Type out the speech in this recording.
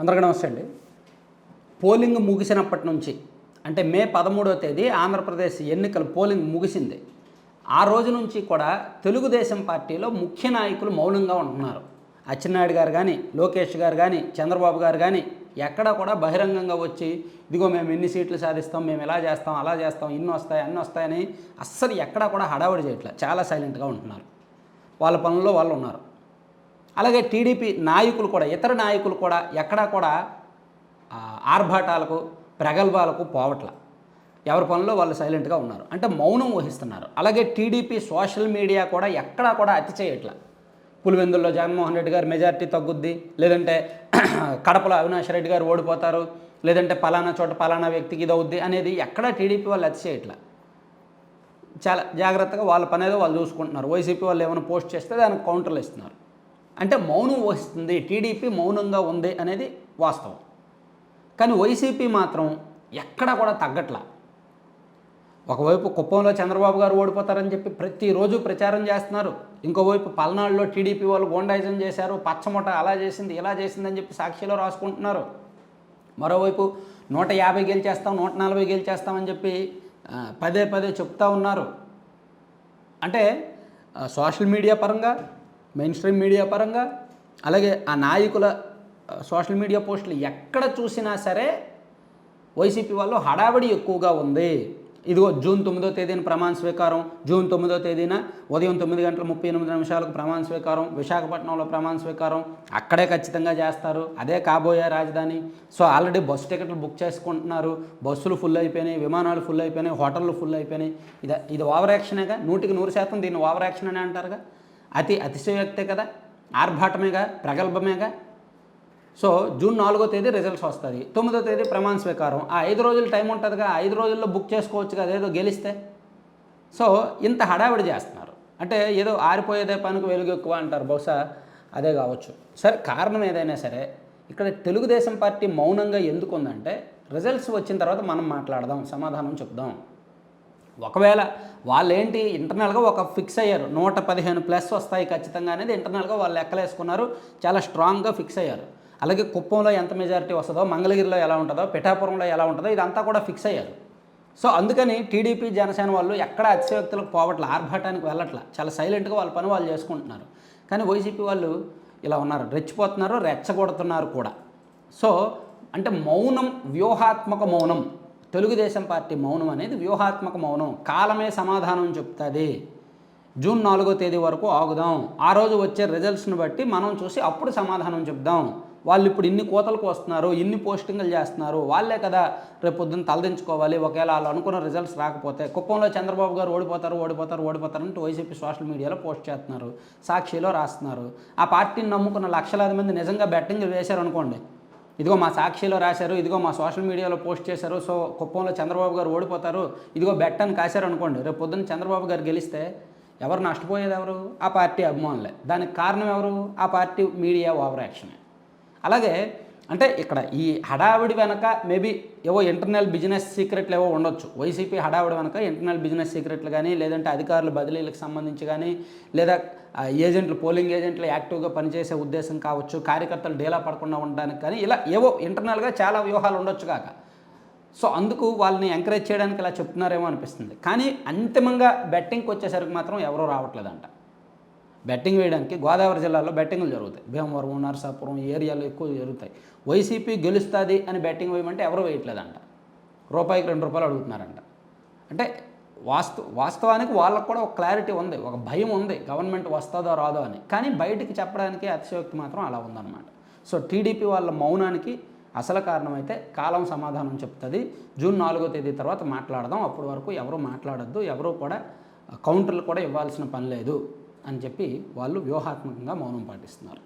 అందరికీ నమస్తే అండి. పోలింగ్ ముగిసినప్పటి నుంచి అంటే మే పదమూడవ తేదీ ఆంధ్రప్రదేశ్ ఎన్నికల పోలింగ్ ముగిసింది. ఆ రోజు నుంచి కూడా తెలుగుదేశం పార్టీలో ముఖ్య నాయకులు మౌనంగా ఉంటున్నారు. అచ్చెన్నాయుడు గారు కానీ లోకేష్ గారు కానీ చంద్రబాబు గారు కానీ ఎక్కడా కూడా బహిరంగంగా వచ్చి ఇదిగో మేము ఎన్ని సీట్లు సాధిస్తాం మేము ఇలా చేస్తాం అలా చేస్తాం ఇన్ని వస్తాయి అన్ని వస్తాయని అస్సలు ఎక్కడా కూడా హడావుడి చేయట్లేదు చాలా సైలెంట్గా ఉంటున్నారు. వాళ్ళ పనుల్లో వాళ్ళు ఉన్నారు. అలాగే టీడీపీ నాయకులు కూడా ఇతర నాయకులు కూడా ఎక్కడా కూడా ఆర్భాటాలకు ప్రగల్భాలకు పోవట్ల. ఎవరి పనుల్లో వాళ్ళు సైలెంట్గా ఉన్నారు. అంటే మౌనం వహిస్తున్నారు. అలాగే టీడీపీ సోషల్ మీడియా కూడా ఎక్కడా కూడా అతి చేయట్ల. పులివెందుల్లో జగన్మోహన్ రెడ్డి గారు మెజారిటీ తగ్గుద్ది. లేదంటే కడపలో అవినాష్ రెడ్డి గారు ఓడిపోతారు. లేదంటే పలానా చోట పలానా వ్యక్తికి ఇది అవుద్ది అనేది ఎక్కడా టీడీపీ వాళ్ళు అతి చాలా జాగ్రత్తగా వాళ్ళ పని వాళ్ళు చూసుకుంటున్నారు. వైసీపీ వాళ్ళు ఏమైనా పోస్ట్ చేస్తే దానికి కౌంటర్లు ఇస్తున్నారు. అంటే మౌనం వహిస్తుంది. టీడీపీ మౌనంగా ఉంది అనేది వాస్తవం. కానీ వైసీపీ మాత్రం ఎక్కడా కూడా తగ్గట్లా. ఒకవైపు కుప్పంలో చంద్రబాబు గారు ఓడిపోతారని చెప్పి ప్రతిరోజు ప్రచారం చేస్తున్నారు. ఇంకోవైపు పల్నాడులో టీడీపీ వాళ్ళు గోండాయిజం చేశారు. పచ్చమొట అలా చేసింది ఇలా చేసిందని చెప్పి సాక్షిలో రాసుకుంటున్నారు. మరోవైపు నూట యాభై గెలిచేస్తాం నూట నలభై గెలిచేస్తామని చెప్పి పదే పదే చెప్తా ఉన్నారు. అంటే సోషల్ మీడియా పరంగా మెయిన్ స్ట్రీమ్ మీడియా పరంగా అలాగే ఆ నాయకుల సోషల్ మీడియా పోస్టులు ఎక్కడ చూసినా సరే వైసీపీ వాళ్ళు హడావిడి ఎక్కువగా ఉంది. ఇదిగో జూన్ తొమ్మిదో తేదీన ప్రమాణ స్వీకారం జూన్ తొమ్మిదో తేదీన ఉదయం తొమ్మిది గంటల ముప్పై ఎనిమిది నిమిషాలకు ప్రమాణ స్వీకారం విశాఖపట్నంలో ప్రమాణ స్వీకారం అక్కడే ఖచ్చితంగా చేస్తారు. అదే కాబోయే రాజధాని. సో ఆల్రెడీ బస్సు టికెట్లు బుక్ చేసుకుంటున్నారు. బస్సులు ఫుల్ అయిపోయినాయి విమానాలు ఫుల్ అయిపోయినాయి హోటళ్ళు ఫుల్ అయిపోయినాయి. ఇది ఇది ఓవర్ యాక్షనేగా నూటికి నూరు శాతం దీన్ని ఓవర్ యాక్షన్ అని అంటారుగా? అతి అతిశయోక్తే కదా ఆర్భాటమేగా ప్రగల్భమేగా? సో జూన్ నాలుగో తేదీ రిజల్ట్స్ వస్తుంది తొమ్మిదో తేదీ ప్రమాణ స్వీకారం. ఆ ఐదు రోజులు టైం ఉంటుందిగా ఐదు రోజుల్లో బుక్ చేసుకోవచ్చు కదా ఏదో గెలిస్తే? సో ఇంత హడావిడి చేస్తున్నారు. అంటే ఏదో ఆరిపోయేదే పనికి వెలుగు ఎక్కువ అంటారు బహుశా అదే కావచ్చు. సరే కారణం ఏదైనా సరే ఇక్కడ తెలుగుదేశం పార్టీ మౌనంగా ఎందుకు ఉందంటే రిజల్ట్స్ వచ్చిన తర్వాత మనం మాట్లాడదాం సమాధానం చెప్దాం. ఒకవేళ వాళ్ళు ఏంటి ఇంటర్నల్గా ఒక ఫిక్స్ అయ్యారు నూట పదిహేను ప్లస్ వస్తాయి ఖచ్చితంగా అనేది ఇంటర్నల్గా వాళ్ళు లెక్కలేసుకున్నారు చాలా స్ట్రాంగ్గా ఫిక్స్ అయ్యారు. అలాగే కుప్పంలో ఎంత మెజారిటీ వస్తుందో మంగళగిరిలో ఎలా ఉంటుందో పిఠాపురంలో ఎలా ఉంటుందో ఇదంతా కూడా ఫిక్స్ అయ్యారు. సో అందుకని టీడీపీ జనసేన వాళ్ళు ఎక్కడ అతిశయోక్తులకు పోవట్ల ఆర్భాటానికి వెళ్ళట్ల చాలా సైలెంట్గా వాళ్ళ పని వాళ్ళు చేసుకుంటున్నారు. కానీ వైసీపీ వాళ్ళు ఇలా ఉన్నారు రెచ్చిపోతున్నారు రెచ్చగొడుతున్నారు కూడా. సో అంటే మౌనం వ్యూహాత్మక మౌనం. తెలుగుదేశం పార్టీ మౌనం అనేది వ్యూహాత్మక మౌనం. కాలమే సమాధానం చెప్తుంది. జూన్ నాలుగో తేదీ వరకు ఆగుదాం. ఆ రోజు వచ్చే రిజల్ట్స్ని బట్టి మనం చూసి అప్పుడు సమాధానం చెప్దాం. వాళ్ళు ఇప్పుడు ఇన్ని కోతలకు వస్తున్నారు ఇన్ని పోస్టింగ్లు చేస్తున్నారు. వాళ్ళే కదా రేపు పొద్దున్న తలదించుకోవాలి ఒకవేళ వాళ్ళు అనుకున్న రిజల్ట్స్ రాకపోతే కుప్పంలో చంద్రబాబు గారు ఓడిపోతారు ఓడిపోతారు ఓడిపోతారు అంటే వైసీపీ సోషల్ మీడియాలో పోస్ట్ చేస్తున్నారు సాక్షిలో రాస్తున్నారు. ఆ పార్టీని నమ్ముకున్న లక్షలాది మంది నిజంగా బెట్టింగ్ వేశారు అనుకోండి ఇదిగో మా సాక్షిలో రాశారు ఇదిగో మా సోషల్ మీడియాలో పోస్ట్ చేశారు సో కుప్పంలో చంద్రబాబు గారు ఓడిపోతారు ఇదిగో బెట్ అని కాశారు అనుకోండి రేపు పొద్దున్న చంద్రబాబు గారు గెలిస్తే ఎవరు నష్టపోయేది ఎవరు? ఆ పార్టీ అభిమానులే. దానికి కారణం ఎవరు? ఆ పార్టీ మీడియా ఓవర్ యాక్షన్ అలాగే అంటే ఇక్కడ ఈ హడావిడి వెనక మేబీ ఏవో ఇంటర్నల్ బిజినెస్ సీక్రెట్లు ఏవో ఉండొచ్చు. వైసీపీ హడావిడి వెనక ఇంటర్నల్ బిజినెస్ సీక్రెట్లు కానీ లేదంటే అధికారుల బదిలీలకు సంబంధించి కానీ లేదా ఏజెంట్లు పోలింగ్ ఏజెంట్లు యాక్టివ్గా పనిచేసే ఉద్దేశం కావచ్చు కార్యకర్తలు డేలా పడకుండా ఉండడానికి కానీ ఇలా ఏవో ఇంటర్నల్గా చాలా వ్యూహాలు ఉండొచ్చు కాక. సో అందుకు వాళ్ళని ఎంకరేజ్ చేయడానికి ఇలా చెప్తున్నారేమో అనిపిస్తుంది. కానీ అంతిమంగా బెట్టింగ్కి వచ్చేసరికి మాత్రం ఎవరూ రావట్లేదంట. బెట్టింగ్ వేయడానికి గోదావరి జిల్లాలో బెట్టింగ్లు జరుగుతాయి. భీమవరం నరసాపురం ఈ ఏరియాలో ఎక్కువ జరుగుతాయి. వైసీపీ గెలుస్తుంది అని బెట్టింగ్ వేయమంటే ఎవరు వేయట్లేదంట. రూపాయికి రెండు రూపాయలు అడుగుతున్నారంట. అంటే వాస్తవ వాస్తవానికి వాళ్ళకు కూడా ఒక క్లారిటీ ఉంది ఒక భయం ఉంది గవర్నమెంట్ వస్తుందో రాదో అని. కానీ బయటికి చెప్పడానికి అతిశయోక్తి మాత్రం అలా ఉందన్నమాట. సో టీడీపీ వాళ్ళ మౌనానికి అసలు కారణం అయితే కాలం సమాధానం చెప్తుంది. జూన్ నాలుగో తేదీ తర్వాత మాట్లాడదాం. అప్పటి వరకు ఎవరు మాట్లాడొద్దు ఎవరు కూడా కౌంటర్లు కూడా ఇవ్వాల్సిన పని లేదు. అని చెప్పి వాళ్ళు వ్యూహాత్మకంగా మౌనం పాటిస్తున్నారు.